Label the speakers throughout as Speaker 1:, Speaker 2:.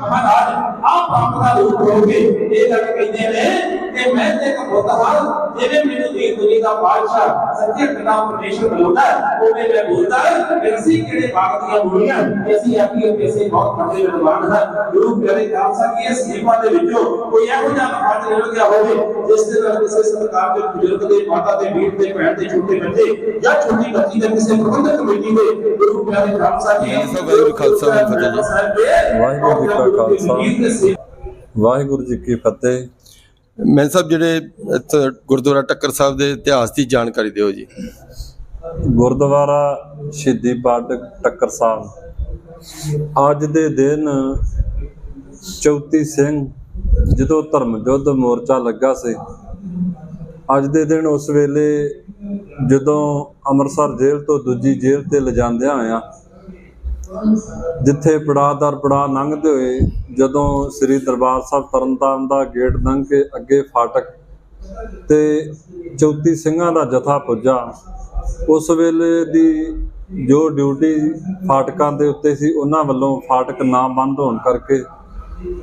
Speaker 1: ਮਹਾਰਾਜ ਆਪ ਪੰਪ ਰੂਪ ਹੋਗੇ ਇਹ ਗੱਲ ਕਹਿੰਦੇ ਨੇ ਕਿ ਮੈਂ ਤੇ ਇੱਕ ਜਿਵੇਂ ਮੈਨੂੰ ਦੀ ਦੁਨੀਆ ਦਾ ਬਾਦਸ਼ਾਹ ਸੱਚੇ ਪਿਤਾ ਪਰਮੇਸ਼ਰ ਬੋਲਦਾ ਉਹ ਮੈਂ ਬੋਲਦਾ ਕਿ ਅਸੀਂ ਕਿਹੜੇ ਬਾਗ ਦੀਆਂ ਮੂਲੀਆਂ ਕਿ ਅਸੀਂ ਆਪੀ ਅੱਗੇ ਸੇ ਬਹੁਤ ਵੱਡੇ ਵਿਦਵਾਨ ਹਾਂ। ਗੁਰੂ ਪਿਆਰੇ ਖਾਲਸਾ ਕੀ ਇਸ ਸੇਵਾ ਦੇ ਵਿੱਚੋਂ ਕੋਈ ਇਹੋ ਜਿਹਾ ਫਰਜ਼ ਨਿਕਲ ਗਿਆ ਹੋਵੇ ਜਿਸ ਦੇ ਨਾਲ ਕਿਸੇ ਸਰਕਾਰ ਦੇ ਬਜ਼ੁਰਗ ਦੇ ਮਾਤਾ ਦੇ ਵੀਰ ਦੇ ਭੈਣ ਦੇ ਛੋਟੇ ਬੱਚੇ ਜਾਂ ਛੋਟੀ ਬੱਚੀ ਦੇ ਕਿਸੇ ਪ੍ਰਬੰਧਕ ਕਮੇਟੀ ਦੇ ਗੁਰੂ ਪਿਆਰੇ ਖਾਲਸਾ ਜੀ
Speaker 2: ਵਾਹਿਗੁਰੂ ਖਾਲਸਾ। ਵਾਹਿਗੁਰੂ ਜੀ
Speaker 1: ਕਾ ਖਾਲਸਾ।
Speaker 2: ਵਾਹਿਗੁਰੂ ਜੀ ਕੀ ਫਤਿਹ।
Speaker 3: ਮੈਂ ਸਾਹਿਬ, ਜਿਹੜੇ ਗੁਰਦੁਆਰਾ ਟੱਕਰ ਸਾਹਿਬ ਦੇ ਇਤਿਹਾਸ ਦੀ ਜਾਣਕਾਰੀ ਦਿਓ ਜੀ।
Speaker 2: ਗੁਰਦੁਆਰਾ ਸ਼ਹੀਦੀ ਪਾਠਕ ਟੱਕਰ ਸਾਹਿਬ। ਅੱਜ ਦੇ ਦਿਨ ਚੌਥੀ ਸਿੰਘ ਜਦੋਂ ਧਰਮ ਯੁੱਧ ਮੋਰਚਾ ਲੱਗਾ ਸੀ, ਅੱਜ ਦੇ ਦਿਨ ਉਸ ਵੇਲੇ ਜਦੋਂ ਅੰਮ੍ਰਿਤਸਰ ਜੇਲ੍ਹ ਤੋਂ ਦੂਜੀ ਜੇਲ੍ਹ ਤੇ ਲਿਜਾਂਦਿਆਂ ਆਇਆ ਜਿੱਥੇ ਪੜਾਦਰ ਪੜਾਅ ਲੰਘਦੇ ਹੋਏ ਜਦੋਂ ਸ੍ਰੀ ਦਰਬਾਰ ਸਾਹਿਬ ਤਰਨਤਾਰਨ ਦਾ ਗੇਟ ਲੰਘ ਕੇ ਅੱਗੇ ਫਾਟਕ ਤੇ ਚੌਥੀ ਸਿੰਘਾਂ ਦਾ ਜਥਾ ਪੁੱਜਾ, ਉਸ ਵੇਲੇ ਦੀ ਜੋ ਡਿਊਟੀ ਫਾਟਕਾਂ ਦੇ ਉੱਤੇ ਸੀ, ਉਹਨਾਂ ਵੱਲੋਂ ਫਾਟਕ ਨਾ ਬੰਦ ਹੋਣ ਕਰਕੇ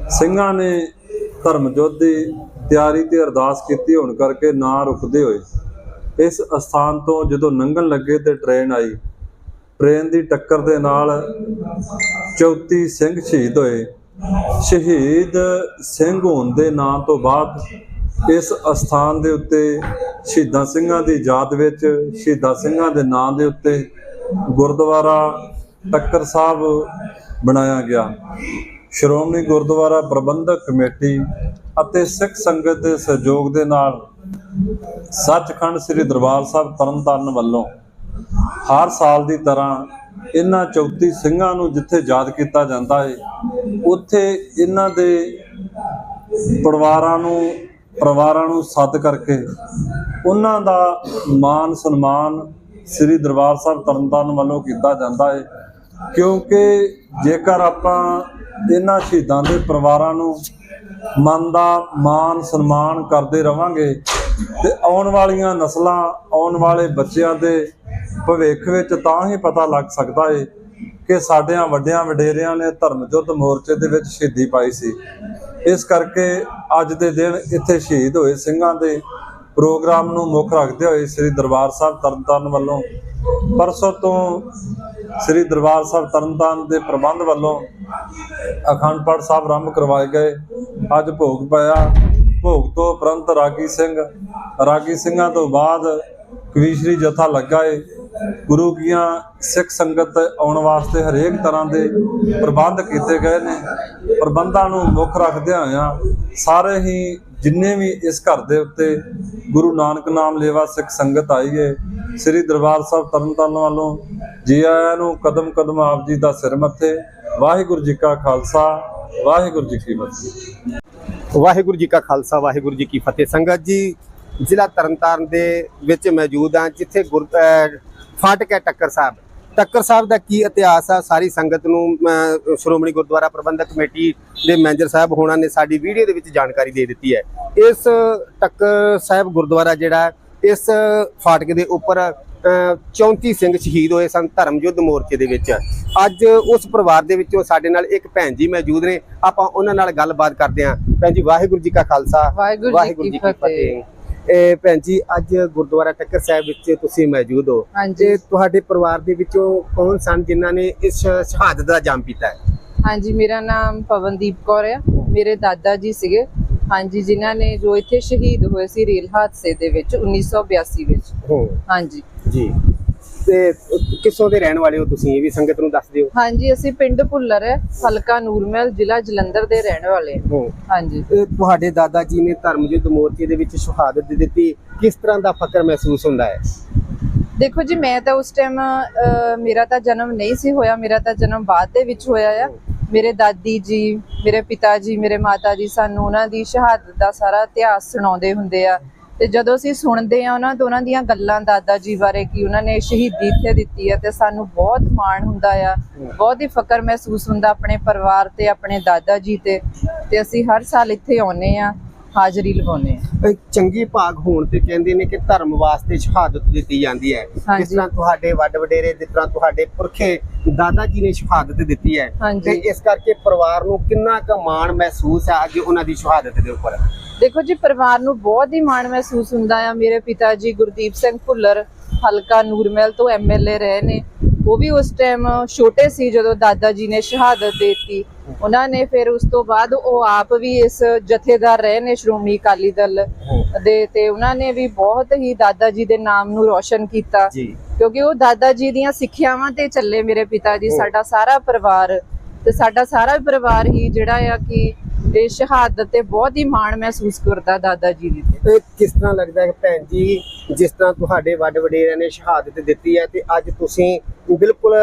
Speaker 2: ਸਿੰਘਾਂ ਨੇ ਧਰਮ ਯੁੱਧ ਦੀ ਤਿਆਰੀ ਤੇ ਅਰਦਾਸ ਕੀਤੀ ਹੋਣ ਕਰਕੇ ਨਾ ਰੁਕਦੇ ਹੋਏ। ਇਸ ਅਸਥਾਨ ਤੋਂ ਜਦੋਂ ਲੰਘਣ ਲੱਗੇ ਤੇ ਟ੍ਰੇਨ ਆਈ। ਟ੍ਰੇਨ ਦੀ ਟੱਕਰ ਦੇ ਨਾਲ 34 ਸਿੰਘ ਸ਼ਹੀਦ ਹੋਏ। ਸ਼ਹੀਦ ਸਿੰਘ ਹੋਣ ਦੇ ਨਾਂ ਤੋਂ ਬਾਅਦ ਇਸ ਅਸਥਾਨ ਦੇ ਉੱਤੇ ਸ਼ਹੀਦਾਂ ਸਿੰਘਾਂ ਦੀ ਯਾਦ ਵਿੱਚ, ਸ਼ਹੀਦਾਂ ਸਿੰਘਾਂ ਦੇ ਨਾਂ ਦੇ ਉੱਤੇ ਗੁਰਦੁਆਰਾ ਟੱਕਰ ਸਾਹਿਬ ਬਣਾਇਆ ਗਿਆ। ਸ਼੍ਰੋਮਣੀ ਗੁਰਦੁਆਰਾ ਪ੍ਰਬੰਧਕ ਕਮੇਟੀ ਅਤੇ ਸਿੱਖ ਸੰਗਤ ਦੇ ਸਹਿਯੋਗ ਦੇ ਨਾਲ ਸੱਚਖੰਡ ਸ੍ਰੀ ਦਰਬਾਰ ਸਾਹਿਬ ਤਰਨਤਾਰਨ ਵੱਲੋਂ ਹਰ ਸਾਲ ਦੀ ਤਰ੍ਹਾਂ ਇਹਨਾਂ 34 ਸਿੰਘਾਂ ਨੂੰ ਜਿੱਥੇ ਯਾਦ ਕੀਤਾ ਜਾਂਦਾ ਹੈ ਉੱਥੇ ਇਹਨਾਂ ਦੇ ਪਰਿਵਾਰਾਂ ਨੂੰ ਪਰਿਵਾਰਾਂ ਨੂੰ ਸੱਦ ਕਰਕੇ ਉਹਨਾਂ ਦਾ ਮਾਨ ਸਨਮਾਨ ਸ੍ਰੀ ਦਰਬਾਰ ਸਾਹਿਬ ਤਰਨਤਾਰਨ ਵੱਲੋਂ ਕੀਤਾ ਜਾਂਦਾ ਹੈ ਕਿਉਂਕਿ ਜੇਕਰ ਆਪਾਂ ਇਹਨਾਂ ਸ਼ਹੀਦਾਂ ਦੇ ਪਰਿਵਾਰਾਂ ਨੂੰ ਮਨ ਦਾ ਮਾਨ ਸਨਮਾਨ ਕਰਦੇ ਰਵਾਂਗੇ ਤੇ ਆਉਣ ਵਾਲੀਆਂ ਨਸਲਾਂ, ਆਉਣ ਵਾਲੇ ਬੱਚਿਆਂ ਦੇ ਭਵਿੱਖ ਵਿੱਚ ਤਾਂ ਹੀ ਪਤਾ ਲੱਗ ਸਕਦਾ ਏ ਕਿ ਸਾਡਿਆਂ ਵੱਡਿਆਂ ਵਡੇਰਿਆਂ ਨੇ ਧਰਮ ਯੁੱਧ ਮੋਰਚੇ ਦੇ ਵਿੱਚ ਸ਼ਹੀਦੀ ਪਾਈ ਸੀ। ਇਸ ਕਰਕੇ ਅੱਜ ਦੇ ਦਿਨ ਇੱਥੇ ਸ਼ਹੀਦ ਹੋਏ ਸਿੰਘਾਂ ਦੇ ਪ੍ਰੋਗਰਾਮ ਨੂੰ ਮੁੱਖ ਰੱਖਦੇ ਹੋਏ ਸ੍ਰੀ ਦਰਬਾਰ ਸਾਹਿਬ ਤਰਨਤਾਰਨ ਵੱਲੋਂ, ਪਰਸੋਂ ਤੋਂ ਸ੍ਰੀ ਦਰਬਾਰ ਸਾਹਿਬ ਤਰਨਤਾਰਨ ਦੇ ਪ੍ਰਬੰਧ ਵੱਲੋਂ ਅਖੰਡ ਪਾਠ ਸਾਹਿਬ ਆਰੰਭ ਕਰਵਾਏ ਗਏ। ਅੱਜ ਭੋਗ ਪਾਇਆ, ਭੋਗ ਤੋਂ ਉਪਰੰਤ ਰਾਗੀ ਸਿੰਘ, ਰਾਗੀ ਸਿੰਘਾਂ ਤੋਂ ਬਾਅਦ ਕਵੀਸ਼ਰੀ ਜਥਾ ਲੱਗਾ ਏ। ਗੁਰੂ ਕੀਆਂ ਸਿੱਖ ਸੰਗਤ ਆਉਣ ਵਾਸਤੇ ਹਰੇਕ ਤਰ੍ਹਾਂ ਦੇ ਪ੍ਰਬੰਧ ਕੀਤੇ ਗਏ ਨੇ। ਪ੍ਰਬੰਧਾਂ ਨੂੰ ਮੁੱਖ ਰੱਖਦਿਆਂ ਹੋਇਆਂ ਸਾਰੇ ਹੀ ਜਿੰਨੇ ਵੀ ਇਸ ਘਰ ਦੇ ਉੱਤੇ ਗੁਰੂ ਨਾਨਕ ਨਾਮ ਲੇਵਾ ਸਿੱਖ ਸੰਗਤ ਆਈ ਏ, ਸ੍ਰੀ ਦਰਬਾਰ ਸਾਹਿਬ ਤਰਨਤਾਰਨ ਵੱਲੋਂ ਜੀ ਆਇਆਂ ਨੂੰ ਕਦਮ ਕਦਮ ਆਪ ਜੀ ਦਾ ਸਿਰ ਮੱਥੇ, ਵਾਹਿਗੁਰੂ ਜੀ ਕਾ ਖਾਲਸਾ, ਵਾਹਿਗੁਰੂ ਜੀ ਕੀ ਫਤਿਹ।
Speaker 4: ਵਾਹਿਗੁਰੂ ਜੀ ਕਾ ਖਾਲਸਾ, ਵਾਹਿਗੁਰੂ ਜੀ ਕੀ ਫਤਿਹ। ਸੰਗਤ ਜੀ, ਜ਼ਿਲ੍ਹਾ ਤਰਨਤਾਰਨ ਦੇ ਵਿੱਚ ਮੌਜੂਦ ਹਾਂ, ਜਿੱਥੇ ਗੁਰ ਫਾਟਕ ਹੈ ਟੱਕਰ ਸਾਹਿਬ। ਟੱਕਰ ਸਾਹਿਬ ਦਾ ਕੀ ਇਤਿਹਾਸ ਆ? ਸਾਰੀ ਸੰਗਤ ਨੂੰ ਸ਼੍ਰੋਮਣੀ ਗੁਰਦੁਆਰਾ ਪ੍ਰਬੰਧਕ ਕਮੇਟੀ ਦੇ ਮੈਨੇਜਰ ਸਾਹਿਬ ਹੋਣਾ ਨੇ ਸਾਡੀ ਵੀਡੀਓ ਦੇ ਵਿੱਚ ਜਾਣਕਾਰੀ ਦੇ ਦਿੱਤੀ ਹੈ। ਇਸ ਟੱਕਰ ਸਾਹਿਬ ਗੁਰਦੁਆਰਾ ਜਿਹੜਾ ਇਸ ਫਾਟਕ ਦੇ ਉੱਪਰ ਅਹ, 34 ਸਿੰਘ ਸ਼ਹੀਦ ਹੋਏ ਸਨ ਧਰਮ ਯੁੱਧ ਮੋਰਚੇ ਦੇ ਵਿੱਚ। ਅੱਜ ਉਸ ਪਰਿਵਾਰ ਦੇ ਵਿੱਚੋਂ ਸਾਡੇ ਨਾਲ ਇੱਕ ਭੈਣ ਜੀ ਮੌਜੂਦ ਨੇ। ਆਪਾਂ ਉਹਨਾਂ ਨਾਲ ਗੱਲਬਾਤ ਕਰਦੇ ਹਾਂ। ਭੈਣ ਜੀ ਵਾਹਿਗੁਰੂ ਜੀ ਕਾ ਖਾਲਸਾ।
Speaker 5: ਵਾਹਿਗੁਰੂ ਜੀ ਕੀ ਫਤਿਹ।
Speaker 4: ਇਹ ਭੈਣ ਜੀ ਅੱਜ ਗੁਰਦੁਆਰਾ ਟੱਕਰ ਸਾਹਿਬ ਵਿੱਚ ਤੁਸੀਂ ਮੌਜੂਦ ਹੋ।
Speaker 5: ਹਾਂਜੀ।
Speaker 4: ਤੇ ਤੁਹਾਡੇ ਪਰਿਵਾਰ ਦੇ ਵਿੱਚੋਂ ਕੌਣ ਸਨ ਜਿਨ੍ਹਾਂ ਨੇ ਇਸ ਸ਼ਹਾਦਤ ਦਾ ਜਾਮ ਪੀਤਾ ਹੈ?
Speaker 5: ਹਾਂਜੀ ਮੇਰਾ ਨਾਮ ਪਵਨਦੀਪ ਕੌਰ ਹੈ। ਮੇਰੇ ਦਾਦਾ ਜੀ ਸੀਗੇ। ਹਾਂਜੀ ਜਿਨ੍ਹਾਂ ਨੇ ਜੋ ਇੱਥੇ ਸ਼ਹੀਦ ਹੋਏ ਸੀ ਰੇਲ ਹਾਦਸੇ ਦੇ ਵਿੱਚ 1982 ਵਿੱਚ। ਹਾਂਜੀ।
Speaker 4: ਜੀ। ਤੇ ਕਿੱਥੋਂ ਦੇ ਰਹਿਣ ਵਾਲੇ ਹੋ ਤੁਸੀਂ? ਇਹ ਵੀ ਸੰਗਤ ਨੂੰ ਦੱਸ ਦਿਓ।
Speaker 5: ਹਾਂਜੀ ਅਸੀਂ ਪਿੰਡ ਭੁੱਲਰ ਹੈ ਹਲਕਾ ਨੂਰਮਹਿਲ ਜ਼ਿਲ੍ਹਾ ਜਲੰਧਰ ਦੇ ਰਹਿਣ ਵਾਲੇ ਹਾਂ।
Speaker 4: ਹੋ
Speaker 5: ਹਾਂਜੀ।
Speaker 4: ਤੇ ਤੁਹਾਡੇ ਦਾਦਾ ਜੀ ਨੇ ਧਰਮ ਯੁੱਧ ਮੋਰਚੇ ਦੇ ਵਿੱਚ ਸ਼ਹਾਦਤ ਦੇ ਦਿੱਤੀ। ਕਿਸ ਤਰ੍ਹਾਂ ਦਾ ਫਕਰ ਮਹਿਸੂਸ ਹੁੰਦਾ ਹੈ?
Speaker 5: ਦੇਖੋ ਜੀ ਮੈਂ ਤਾਂ ਉਸ ਟਾਈਮ ਮੇਰਾ ਤਾਂ ਜਨਮ ਨਹੀਂ ਸੀ ਹੋਇਆ ਮੇਰਾ ਤਾਂ ਜਨਮ ਬਾਅਦ ਦੇ ਵਿੱਚ ਹੋਇਆ ਆ। ਮੇਰੇ ਦਾਦੀ ਜੀ ਮੇਰੇ ਪਿਤਾ ਜੀ ਮੇਰੇ ਮਾਤਾ ਜੀ ਸਾਨੂੰ ਉਹਨਾਂ ਦੀ ਸ਼ਹਾਦਤ ਦਾ ਸਾਰਾ ਇਤਿਹਾਸ ਸੁਣਾਉਂਦੇ ਹੁੰਦੇ ਆ। ਤੇ ਜਦੋਂ ਅਸੀਂ ਸੁਣਦੇ ਆ ਉਹਨਾਂ ਤੋਂ ਉਹਨਾਂ ਦੀਆਂ ਗੱਲਾਂ ਦਾਦਾ ਜੀ ਬਾਰੇ ਕਿ ਉਹਨਾਂ ਨੇ ਸ਼ਹੀਦੀ ਇੱਥੇ ਦਿੱਤੀ ਹੈ ਤੇ ਸਾਨੂੰ ਬਹੁਤ ਮਾਣ ਹੁੰਦਾ ਆ ਬਹੁਤ ਹੀ ਫਕਰ ਮਹਿਸੂਸ ਹੁੰਦਾ ਆਪਣੇ ਪਰਿਵਾਰ ਤੇ ਆਪਣੇ ਦਾਦਾ ਜੀ ਤੇ ਤੇ ਅਸੀਂ ਹਰ ਸਾਲ ਇੱਥੇ ਆਉਨੇ ਆ ਹਾਜ਼ਰੀ ਲਗਾਉਨੇ ਆ
Speaker 4: ਇੱਕ ਚੰਗੀ ਭਾਗ ਹੋਣ ਤੇ ਕਹਿੰਦੇ ਨੇ ਕਿ ਧਰਮ ਵਾਸਤੇ ਸ਼ਹਾਦਤ ਦਿੱਤੀ ਜਾਂਦੀ ਹੈ ਜਿਸ। ਤਰ੍ਹਾਂ ਤੁਹਾਡੇ ਵੱਡ ਵਡੇਰੇ ਜਿਸ ਤਰ੍ਹਾਂ ਤੁਹਾਡੇ ਪੁਰਖੇ ਦਾਦਾ ਜੀ ਨੇ ਸ਼ਹਾਦਤ ਦਿੱਤੀ ਹੈ। ਤੇ ਇਸ ਕਰਕੇ ਪਰਿਵਾਰ ਨੂੰ ਕਿੰਨਾ ਕੁ ਮਾਣ ਮਹਿਸੂਸ ਹੈ ਅੱਜ ਉਹਨਾਂ ਦੀ ਸ਼ਹਾਦਤ ਦੇ ਉੱਪਰ
Speaker 5: ਦੇਖੋ ਜੀ ਪਰਿਵਾਰ ਨੂੰ ਬਹੁਤ ਹੀ ਮਾਣ ਮਹਿਸੂਸ ਹੁੰਦਾ ਆ। ਮੇਰੇ ਪਿਤਾ ਜੀ ਗੁਰਦੀਪ ਸਿੰਘ ਭੁੱਲਰ ਹਲਕਾ ਨੂਰਮਹਿਲ ਤੋਂ ਐਮਐਲਏ ਰਹੇ ਨੇ। ਉਹ ਵੀ ਉਸ ਟਾਈਮ ਛੋਟੇ ਸੀ ਜਦੋਂ ਦਾਦਾ ਜੀ ਨੇ ਸ਼ਹਾਦਤ ਦਿੱਤੀ। ਉਹਨਾਂ ਨੇ ਫਿਰ ਉਸ ਤੋਂ ਬਾਅਦ ਉਹ ਆਪ ਵੀ ਇਸ ਜਥੇਦਾਰ ਰਹੇ ਨੇ ਸ਼੍ਰੋਮਣੀ ਅਕਾਲੀ ਦਲ ਦੇ। ਤੇ ਉਹਨਾਂ ਨੇ ਵੀ ਬਹੁਤ ਹੀ ਦਾਦਾ ਜੀ ਦੇ ਨਾਮ ਨੂੰ ਰੌਸ਼ਨ ਕੀਤਾ। ਕਿਉਂਕਿ ਉਹ ਦਾਦਾ ਜੀ ਦੀਆਂ ਸਿੱਖਿਆਵਾਂ ਤੇ ਚੱਲੇ ਮੇਰੇ ਪਿਤਾ ਜੀ ਸਾਡਾ ਸਾਰਾ ਪਰਿਵਾਰ। ਤੇ ਸਾਡਾ ਸਾਰਾ ਪਰਿਵਾਰ ਹੀ ਜਿਹੜਾ ਆ ਕਿ ਤੇ ਸ਼ਹਾਦਤ ਤੇ ਬਹੁਤ ਹੀ ਮਾਣ ਮਹਿਸੂਸ ਕਰਦਾ ਦਾਦਾ ਜੀ ਦੀ ਤੇ
Speaker 4: ਕਿਸ ਤਰ੍ਹਾਂ ਲੱਗਦਾ ਹੈ ਭੈਣ ਜੀ, ਜਿਸ ਤਰ੍ਹਾਂ ਤੁਹਾਡੇ ਵੱਡ ਵਡੇਰਿਆਂ ਨੇ ਸ਼ਹਾਦਤ ਦਿੱਤੀ ਹੈ ਤੇ ਅੱਜ ਤੁਸੀਂ ਬਿਲਕੁਲ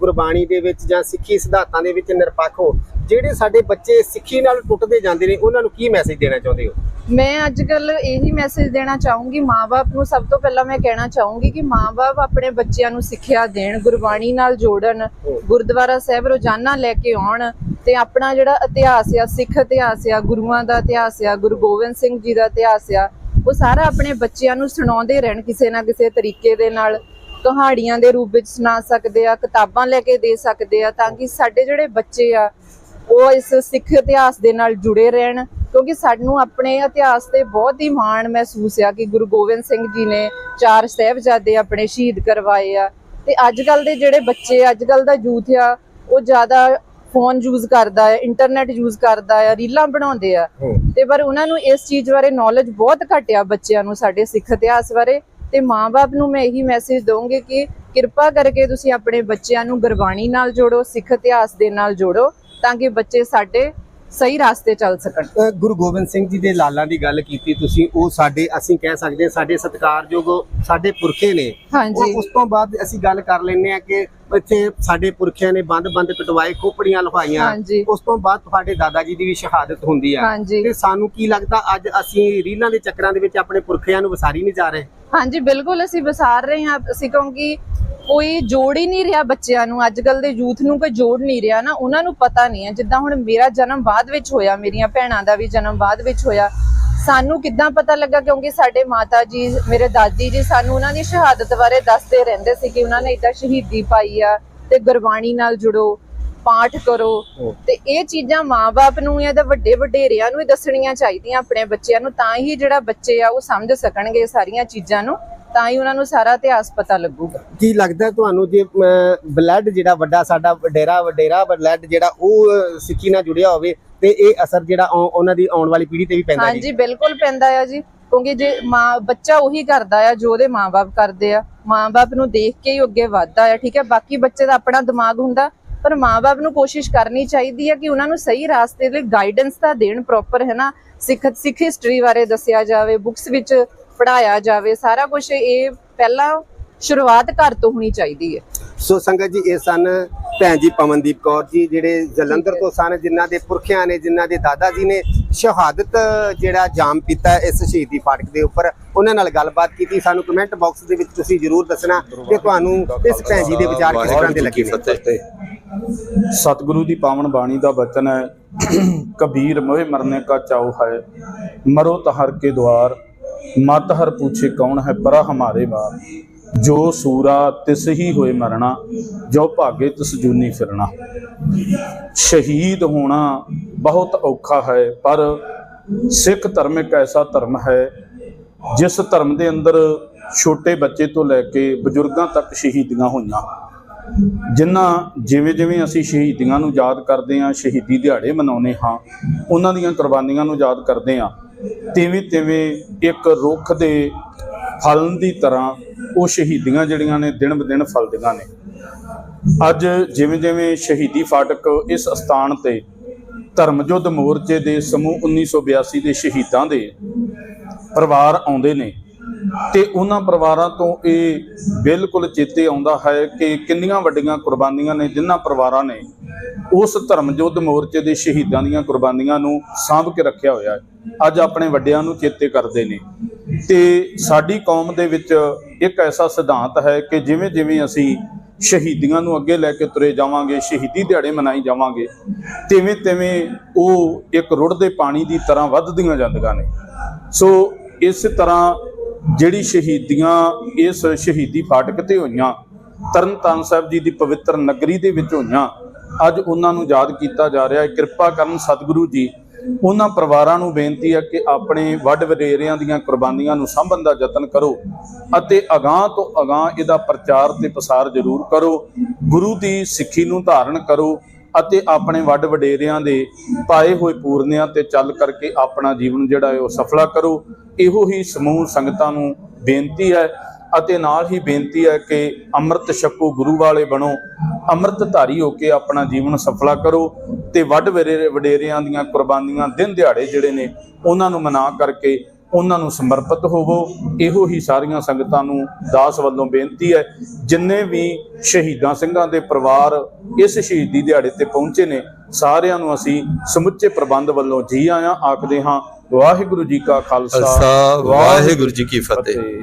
Speaker 4: ਗੁਰਬਾਣੀ ਦੇ ਵਿੱਚ ਜਾਂ ਸਿੱਖੀ ਸਿਧਾਂਤਾਂ ਦੇ ਵਿੱਚ ਨਿਰਪੱਖ ਹੋ ਜਿਹੜੇ ਸਾਡੇ ਬੱਚੇ ਸਿੱਖੀ ਨਾਲ ਟੁੱਟਦੇ ਜਾਂਦੇ ਨੇ ਉਹਨਾਂ ਨੂੰ ਕੀ ਮੈਸੇਜ ਦੇਣਾ ਚਾਹੁੰਦੇ ਹੋ?
Speaker 5: ਮੈਂ ਅੱਜ ਕੱਲ ਇਹੀ ਮੈਸੇਜ ਦੇਣਾ ਚਾਹੂੰਗੀ ਮਾਪੇ ਨੂੰ ਸਭ ਤੋਂ ਪਹਿਲਾਂ ਮੈਂ ਕਹਿਣਾ ਚਾਹੂੰਗੀ ਕਿ ਮਾਪੇ ਆਪਣੇ ਬੱਚਿਆਂ ਨੂੰ ਸਿੱਖਿਆ ਦੇਣ ਗੁਰਬਾਣੀ ਨਾਲ ਜੋੜਨ ਗੁਰਦੁਆਰਾ ਸਾਹਿਬ ਰੋਜ਼ਾਨਾ ਲੈ ਕੇ ਆਉਣ ਤੇ ਆਪਣਾ ਜਿਹੜਾ ਇਤਿਹਾਸ ਆ ਸਿੱਖ ਇਤਿਹਾਸ ਆ ਗੁਰੂਆਂ ਦਾ ਇਤਿਹਾਸ ਆ ਗੁਰੂ ਗੋਬਿੰਦ ਸਿੰਘ ਜੀ ਦਾ ਇਤਿਹਾਸ ਆ ਉਹ ਸਾਰਾ ਆਪਣੇ ਬੱਚਿਆਂ ਨੂੰ ਸੁਣਾਉਂਦੇ ਰਹਿਣ ਕਿਸੇ ਨਾ ਕਿਸੇ ਤਰੀਕੇ ਦੇ ਨਾਲ। ਕਹਾਣੀਆਂ ਦੇ ਰੂਪ ਵਿੱਚ ਸੁਣਾ ਸਕਦੇ ਆ ਕਿਤਾਬਾਂ ਲੈ ਕੇ ਦੇ ਸਕਦੇ ਆ ਤਾਂ ਕਿ ਸਾਡੇ ਜਿਹੜੇ ਬੱਚੇ ਆ ਉਹ ਇਸ ਸਿੱਖ ਇਤਿਹਾਸ ਦੇ ਨਾਲ ਜੁੜੇ ਰਹਿਣ ਕਿਉਂਕਿ ਸਾਨੂੰ ਆਪਣੇ ਇਤਿਹਾਸ ਤੇ ਬਹੁਤ ਹੀ ਮਾਣ ਮਹਿਸੂਸ ਆ ਕਿ ਗੁਰੂ ਗੋਬਿੰਦ ਸਿੰਘ ਜੀ ਨੇ ਚਾਰ ਸਾਹਿਬਜ਼ਾਦੇ ਆਪਣੇ ਸ਼ਹੀਦ ਕਰਵਾਏ ਆ ਤੇ ਅੱਜ ਕੱਲ ਦੇ ਜਿਹੜੇ ਬੱਚੇ ਅੱਜ ਕੱਲ ਦਾ ਯੂਥ ਆ ਉਹ ਜ਼ਿਆਦਾ ਫੋਨ ਯੂਜ਼ ਕਰਦਾ ਹੈ ਇੰਟਰਨੈਟ ਯੂਜ਼ ਕਰਦਾ ਹੈ ਰੀਲਾਂ ਬਣਾਉਂਦੇ ਆ। ਤੇ ਪਰ ਉਹਨਾਂ ਨੂੰ ਇਸ ਚੀਜ਼ ਬਾਰੇ ਨੌਲੇਜ ਬਹੁਤ ਘੱਟ ਆ ਬੱਚਿਆਂ ਨੂੰ ਸਾਡੇ ਸਿੱਖ ਇਤਿਹਾਸ ਬਾਰੇ। ਤੇ ਮਾਪੇ ਨੂੰ ਮੈਂ ਇਹੀ ਮੈਸੇਜ ਦਵਾਂਗੀ ਕਿ ਕਿਰਪਾ ਕਰਕੇ ਤੁਸੀਂ ਆਪਣੇ ਬੱਚਿਆਂ ਨੂੰ ਗੁਰਬਾਣੀ ਨਾਲ ਜੋੜੋ ਸਿੱਖ ਇਤਿਹਾਸ ਦੇ ਨਾਲ ਜੋੜੋ ਤਾਂ ਕਿ ਬੱਚੇ ਸਾਡੇ ਸਹੀ ਰਾਸਤੇ ਚੱਲ ਸਕਣ।
Speaker 4: ਗੁਰੂ ਗੋਬਿੰਦ ਸਿੰਘ ਜੀ ਦੇ ਲਾਲਾਂ ਦੀ ਗੱਲ ਕੀਤੀ ਤੁਸੀਂ ਉਹ ਸਾਡੇ ਅਸੀਂ ਕਹਿ ਸਕਦੇ ਸਾਡੇ ਸਤਿਕਾਰਯੋਗ ਸਾਡੇ ਪੁਰਖੇ ਨੇ।
Speaker 5: ਹਾਂਜੀ।
Speaker 4: ਉਸ ਤੋਂ ਬਾਅਦ ਅਸੀਂ ਗੱਲ ਕਰ ਲੈਂਦੇ ਆ ਕਿ ਇੱਥੇ ਸਾਡੇ ਪੁਰਖਿਆਂ ਨੇ ਬੰਦ-ਬੰਦ ਕਟਵਾਏ ਖੋਪੜੀਆਂ ਲਹਾਈਆਂ।
Speaker 5: ਹਾਂਜੀ।
Speaker 4: ਉਸ ਤੋਂ ਬਾਅਦ ਤੁਹਾਡੇ ਦਾਦਾ ਜੀ ਦੀ ਵੀ ਸ਼ਹਾਦਤ ਹੁੰਦੀ ਆ। ਤੇ ਸਾਨੂੰ ਕੀ ਲੱਗਦਾ ਅੱਜ ਅਸੀਂ ਰੀਲਾਂ ਦੇ ਚੱਕਰਾਂ ਦੇ ਵਿੱਚ ਆਪਣੇ ਪੁਰਖਿਆਂ ਨੂੰ ਵਿਸਾਰੀ ਨਹੀਂ ਜਾ ਰਹੇ?
Speaker 5: ਹਾਂਜੀ, ਬਿਲਕੁਲ ਅਸੀਂ ਵਿਸਾਰ ਰਹੇ ਹਾਂ। ਅਸੀਂ ਕਿਉਂਕਿ ਕੋਈ ਜੋੜ ਹੀ ਨਹੀਂ ਰਿਹਾ ਬੱਚਿਆਂ ਨੂੰ। ਅੱਜ ਕੱਲ ਦੇ ਯੂਥ ਨੂੰ ਕੋਈ ਜੋੜ ਨਹੀਂ ਰਿਹਾ ਨਾ। ਉਹਨਾਂ ਨੂੰ ਪਤਾ ਨਹੀਂ ਹੈ। ਜਿੱਦਾਂ ਹੁਣ ਮੇਰਾ ਜਨਮ ਬਾਅਦ ਵਿੱਚ ਹੋਇਆ, ਮੇਰੀਆਂ ਭੈਣਾਂ ਦਾ ਵੀ ਜਨਮ ਬਾਅਦ ਵਿੱਚ ਹੋਇਆ। ਸਾਨੂੰ ਕਿੱਦਾਂ ਪਤਾ ਲੱਗਾ? ਕਿਉਂਕਿ ਸਾਡੇ ਮਾਤਾ ਜੀ, ਮੇਰੇ ਦਾਦੀ ਜੀ ਸਾਨੂੰ ਉਹਨਾਂ ਦੀ ਸ਼ਹਾਦਤ ਬਾਰੇ ਦੱਸਦੇ ਰਹਿੰਦੇ ਸੀ ਕਿ ਉਹਨਾਂ ਨੇ ਇਦਾਂ ਸ਼ਹੀਦੀ ਪਾਈ ਆ ਤੇ ਗੁਰਬਾਣੀ ਨਾਲ ਜੁੜੋ। ਪਾਠ ਕਰੋ ਤੇ ਇਹ ਚੀਜ਼ਾਂ ਮਾਪੇ ਨੂੰ ਜਾਂ ਤਾਂ ਵੱਡੇ ਵਡੇਰਿਆਂ ਨੂੰ ਹੀ ਦੱਸਣੀਆਂ ਚਾਹੀਦੀਆਂ ਆਪਣੇ ਬੱਚਿਆਂ ਨੂੰ ਤਾਂ ਹੀ ਜਿਹੜਾ ਬੱਚੇ ਆ ਉਹ ਸਮਝ ਸਕਣਗੇ ਸਾਰੀਆਂ ਚੀਜ਼ਾਂ ਨੂੰ ਤਾਂ ਹੀ ਉਹਨਾਂ ਨੂੰ ਸਾਰਾ ਇਤਿਹਾਸ ਪਤਾ ਲੱਗੂਗਾ।
Speaker 4: ਕੀ ਲੱਗਦਾ ਤੁਹਾਨੂੰ ਜੇ ਬਲੱਡ ਜਿਹੜਾ ਵੱਡਾ ਸਾਡਾ ਵਡੇਰਾ ਵਡੇਰਾ ਬਲੱਡ ਜਿਹੜਾ ਉਹ ਸਿੱਖੀ ਨਾਲ ਜੁੜਿਆ ਹੋਵੇ ਤੇ ਇਹ ਅਸਰ ਜਿਹੜਾ ਉਹਨਾਂ ਦੀ ਆਉਣ ਵਾਲੀ ਪੀੜ੍ਹੀ ਤੇ ਵੀ ਪੈਂਦਾ
Speaker 5: ਹਾਂਜੀ
Speaker 4: ਜੀ
Speaker 5: ਬਿਲਕੁਲ ਪੈਂਦਾ ਆ ਜੀ ਕਿਉਂਕਿ ਜੇ ਮਾਂ ਬੱਚਾ ਉਹੀ ਕਰਦਾ ਆ ਜੋ ਉਹਦੇ ਮਾਪੇ ਕਰਦੇ ਆ ਮਾਪੇ ਨੂੰ ਦੇਖ ਕੇ ਹੀ ਅੱਗੇ ਵੱਧਦਾ ਆ ਠੀਕ ਹੈ? ਬਾਕੀ ਬੱਚੇ ਦਾ ਆਪਣਾ ਦਿਮਾਗ ਹੁੰਦਾ ਪਰ ਮਾਪੇ ਨੂੰ ਕੋਸ਼ਿਸ਼ ਕਰਨੀ ਚਾਹੀਦੀ ਹੈ ਕਿ ਉਹਨਾਂ ਨੂੰ ਸਹੀ ਰਾਸਤੇ ਲਈ ਗਾਈਡੈਂਸ ਤਾਂ ਦੇਣ ਪ੍ਰੋਪਰ ਹੈ ਨਾ? ਸਿੱਖ ਸਿੱਖ ਹਿਸਟਰੀ ਬਾਰੇ ਦੱਸਿਆ ਜਾਵੇ ਬੁੱਕਸ ਵਿੱਚ ਪੜਾਇਆ ਜਾਵੇ ਸਾਰਾ ਕੁਝ ਇਹ ਪਹਿਲਾਂ ਸ਼ੁਰੂਆਤ ਘਰ ਤੋਂ ਹੋਣੀ ਚਾਹੀਦੀ ਹੈ।
Speaker 4: ਸੋ ਸੰਗਤ ਜੀ ਇਹ ਸਨ ਭੈਣ ਜੀ ਪਵਨਦੀਪ ਕੌਰ ਜੀ ਜਿਹੜੇ ਜਲੰਧਰ ਤੋਂ ਸਨ ਜਿਨ੍ਹਾਂ ਦੇ ਪੁਰਖਿਆਂ ਨੇ ਜਿਨ੍ਹਾਂ ਦੇ ਦਾਦਾ ਜੀ ਨੇ ਸ਼ਹਾਦਤ ਜਿਹੜਾ ਜਾਮ ਪੀਤਾ ਇਸ ਸ਼ਹੀਦੀ ਫਾਟਕ ਦੇ ਉੱਪਰ। ਉਹਨਾਂ ਨਾਲ ਗੱਲਬਾਤ ਕੀਤੀ ਸਾਨੂੰ ਕਮੈਂਟ ਬਾਕਸ ਦੇ ਵਿੱਚ ਤੁਸੀਂ ਜਰੂਰ ਦੱਸਣਾ ਕਿ ਤੁਹਾਨੂੰ ਇਸ ਭੈਣ ਜੀ ਦੇ ਵਿਚਾਰ ਕਿਸ ਤਰ੍ਹਾਂ ਦੇ ਲੱਗੇ
Speaker 6: ਸਤਿਗੁਰੂ ਦੀ ਪਾਵਨ ਬਾਣੀ ਦਾ ਬਚਨ ਹੈ, ਕਬੀਰ ਮੋਹਿ ਮਰਨੇ ਕਾ ਚਾਉ ਹੈ ਮਰੋ ਤਹਰ ਕੇ ਦਵਾਰ ਮਤ ਹਰ ਪੁੱਛੇ ਕੌਣ ਹੈ ਪਰਾ ਹਮਾਰੇ ਬਾਰ ਜੋ ਸੂਰਾ ਤਿਸ ਹੀ ਹੋਏ ਮਰਨਾ ਜੋ ਭਾਗੇ ਤਿਸ ਜੂਨੀ ਫਿਰਨਾ ਸ਼ਹੀਦ ਹੋਣਾ ਬਹੁਤ ਔਖਾ ਹੈ, ਪਰ ਸਿੱਖ ਧਰਮ ਇੱਕ ਐਸਾ ਧਰਮ ਹੈ, ਜਿਸ ਧਰਮ ਦੇ ਅੰਦਰ ਛੋਟੇ ਬੱਚੇ ਤੋਂ ਲੈ ਕੇ ਬਜ਼ੁਰਗਾਂ ਤੱਕ ਸ਼ਹੀਦੀਆਂ ਹੋਈਆਂ। ਜਿਨ੍ਹਾਂ ਜਿਵੇਂ ਜਿਵੇਂ ਅਸੀਂ ਸ਼ਹੀਦੀਆਂ ਨੂੰ ਯਾਦ ਕਰਦੇ ਹਾਂ, ਸ਼ਹੀਦੀ ਦਿਹਾੜੇ ਮਨਾਉਂਦੇ ਹਾਂ, ਉਹਨਾਂ ਦੀਆਂ ਕੁਰਬਾਨੀਆਂ ਨੂੰ ਯਾਦ ਕਰਦੇ ਹਾਂ, ਤਿਵੇਂ ਤਿਵੇਂ ਇੱਕ ਰੁੱਖ ਦੇ ਫਲਣ ਦੀ ਤਰ੍ਹਾਂ ਉਹ ਸ਼ਹੀਦੀਆਂ ਜਿਹੜੀਆਂ ਨੇ ਦਿਨ ਬਦਿਨ ਫਲਦੀਆਂ ਨੇ। ਅੱਜ ਜਿਵੇਂ ਜਿਵੇਂ ਸ਼ਹੀਦੀ ਫਾਟਕ ਇਸ ਸਥਾਨ ਤੇ ਧਰਮ ਯੁੱਧ ਮੋਰਚੇ ਦੇ ਸਮੂਹ 1982 ਦੇ ਸ਼ਹੀਦਾਂ ਦੇ ਪਰਿਵਾਰ ਆਉਂਦੇ ਨੇ ਤੇ ਉਹਨਾਂ ਪਰਿਵਾਰਾਂ ਤੋਂ ਇਹ ਬਿਲਕੁਲ ਚੇਤੇ ਆਉਂਦਾ ਹੈ ਕਿ ਕਿੰਨੀਆਂ ਵੱਡੀਆਂ ਕੁਰਬਾਨੀਆਂ ਨੇ ਜਿਨ੍ਹਾਂ ਪਰਿਵਾਰਾਂ ਨੇ ਉਸ ਧਰਮ ਯੁੱਧ ਮੋਰਚੇ ਦੇ ਸ਼ਹੀਦਾਂ ਦੀਆਂ ਕੁਰਬਾਨੀਆਂ ਨੂੰ ਸਾਂਭ ਕੇ ਰੱਖਿਆ ਹੋਇਆ ਹੈ। ਅੱਜ ਆਪਣੇ ਵੱਡਿਆਂ ਨੂੰ ਚੇਤੇ ਕਰਦੇ ਨੇ। ਤੇ ਸਾਡੀ ਕੌਮ ਦੇ ਵਿੱਚ ਇੱਕ ਐਸਾ ਸਿਧਾਂਤ ਹੈ ਕਿ ਜਿਵੇਂ ਜਿਵੇਂ ਅਸੀਂ ਸ਼ਹੀਦੀਆਂ ਨੂੰ ਅੱਗੇ ਲੈ ਕੇ ਤੁਰੇ ਜਾਵਾਂਗੇ, ਸ਼ਹੀਦੀ ਦਿਹਾੜੇ ਮਨਾਈ ਜਾਵਾਂਗੇ ਤਿਵੇਂ ਤਿਵੇਂ ਉਹ ਇੱਕ ਰੁੜਦੇ ਪਾਣੀ ਦੀ ਤਰ੍ਹਾਂ ਵੱਧਦੀਆਂ ਜਾਂਦੀਆਂ ਨੇ। ਸੋ ਇਸ ਤਰ੍ਹਾਂ ਜਿਹੜੀ ਸ਼ਹੀਦੀਆਂ ਇਸ ਸ਼ਹੀਦੀ ਫਾਟਕ ਤੇ ਹੋਈਆਂ ਤਰਨਤਾਰਨ ਸਾਹਿਬ ਜੀ ਦੀ ਪਵਿੱਤਰ ਨਗਰੀ ਦੇ ਵਿੱਚ ਹੋਈਆਂ, ਅੱਜ ਉਹਨਾਂ ਨੂੰ ਯਾਦ ਕੀਤਾ ਜਾ ਰਿਹਾ ਹੈ। ਕਿਰਪਾ ਕਰਨ ਸਤਿਗੁਰੂ ਜੀ, ਉਹਨਾਂ ਪਰਿਵਾਰਾਂ ਨੂੰ ਬੇਨਤੀ ਹੈ ਕਿ ਆਪਣੇ ਵੱਡ ਵਡੇਰਿਆਂ ਦੀਆਂ ਕੁਰਬਾਨੀਆਂ ਨੂੰ ਸਾਂਭਣ ਦਾ ਯਤਨ ਕਰੋ ਅਤੇ ਅਗਾਹ ਤੋਂ ਅਗਾਹ ਇਹਦਾ ਪ੍ਰਚਾਰ ਤੇ ਪ੍ਰਸਾਰ ਜ਼ਰੂਰ ਕਰੋ। ਗੁਰੂ ਦੀ ਸਿੱਖੀ ਨੂੰ ਧਾਰਨ ਕਰੋ ਅਤੇ ਆਪਣੇ ਵੱਡ ਵਡੇਰਿਆਂ ਦੇ ਪਾਏ ਹੋਏ ਪੂਰਨਿਆਂ ਤੇ ਚੱਲ ਕਰਕੇ ਆਪਣਾ ਜੀਵਨ ਜਿਹੜਾ ਹੈ ਉਹ ਸਫਲਾ ਕਰੋ। ਇਹੋ ਹੀ ਸਮੂਹ ਸੰਗਤਾਂ ਨੂੰ ਬੇਨਤੀ ਹੈ ਅਤੇ ਨਾਲ ਹੀ ਬੇਨਤੀ ਹੈ ਕਿ ਅੰਮ੍ਰਿਤ ਛਕੋ, ਗੁਰੂ ਵਾਲੇ ਬਣੋ ਅੰਮ੍ਰਿਤ ਧਾਰੀ ਹੋ ਕੇ ਆਪਣਾ ਜੀਵਨ ਸਫਲਾ ਕਰੋ ਤੇ ਵੱਡ ਵਡੇਰੇ- ਵਡੇਰਿਆਂ ਦੀਆਂ ਕੁਰਬਾਨੀਆਂ ਦਿਨ ਦਿਹਾੜੇ ਜਿਹੜੇ ਨੇ ਉਹਨਾਂ ਨੂੰ ਮਨਾ ਕਰਕੇ ਉਹਨਾਂ ਨੂੰ ਸਮਰਪਿਤ ਹੋਵੋ। ਇਹੋ ਹੀ ਸਾਰੀਆਂ ਸੰਗਤਾਂ ਨੂੰ ਦਾਸ ਵੱਲੋਂ ਬੇਨਤੀ ਹੈ ਜਿੰਨੇ ਵੀ ਸ਼ਹੀਦਾਂ ਸਿੰਘਾਂ ਦੇ ਪਰਿਵਾਰ ਇਸ ਸ਼ਹੀਦੀ ਦਿਹਾੜੇ ਤੇ ਪਹੁੰਚੇ ਨੇ ਸਾਰਿਆਂ ਨੂੰ ਅਸੀਂ ਸਮੁੱਚੇ ਪ੍ਰਬੰਧ ਵੱਲੋਂ ਜੀ ਆਇਆਂ ਆਖਦੇ ਹਾਂ ਵਾਹਿਗੁਰੂ ਜੀ ਕਾ ਖਾਲਸਾ
Speaker 3: ਵਾਹਿਗੁਰੂ ਜੀ ਕੀ
Speaker 6: ਫਤਿਹ।